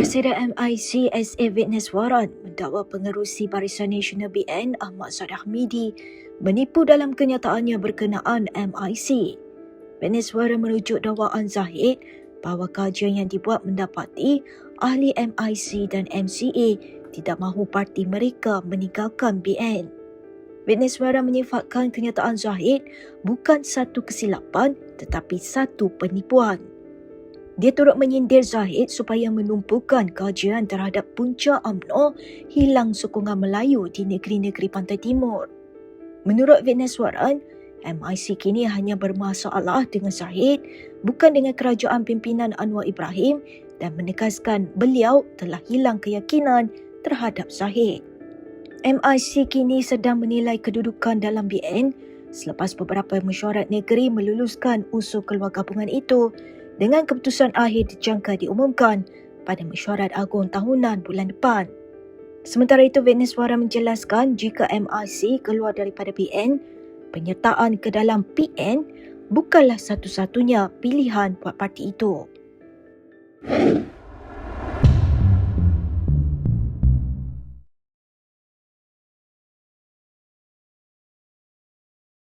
Presiden MIC SA Witness Waran mendakwa pengerusi Barisan Nasional BN Ahmad Zahid Hamidi menipu dalam kenyataannya berkenaan MIC. Witness Waran merujuk dakwaan Zahid bahawa kajian yang dibuat mendapati ahli MIC dan MCA tidak mahu parti mereka meninggalkan BN. Witness Waran menyifatkan kenyataan Zahid bukan satu kesilapan tetapi satu penipuan. Dia turut menyindir Zahid supaya menumpukan kajian terhadap punca UMNO hilang sokongan Melayu di negeri-negeri Pantai Timur. Menurut Venezuelan, MIC kini hanya bermasalah dengan Zahid bukan dengan kerajaan pimpinan Anwar Ibrahim dan menegaskan beliau telah hilang keyakinan terhadap Zahid. MIC kini sedang menilai kedudukan dalam BN selepas beberapa mesyuarat negeri meluluskan usul keluar gabungan itu dengan keputusan akhir dijangka diumumkan pada mesyuarat agung tahunan bulan depan. Sementara itu, Venezuela menjelaskan jika MRC keluar daripada PN, penyertaan ke dalam PN bukanlah satu-satunya pilihan buat parti itu.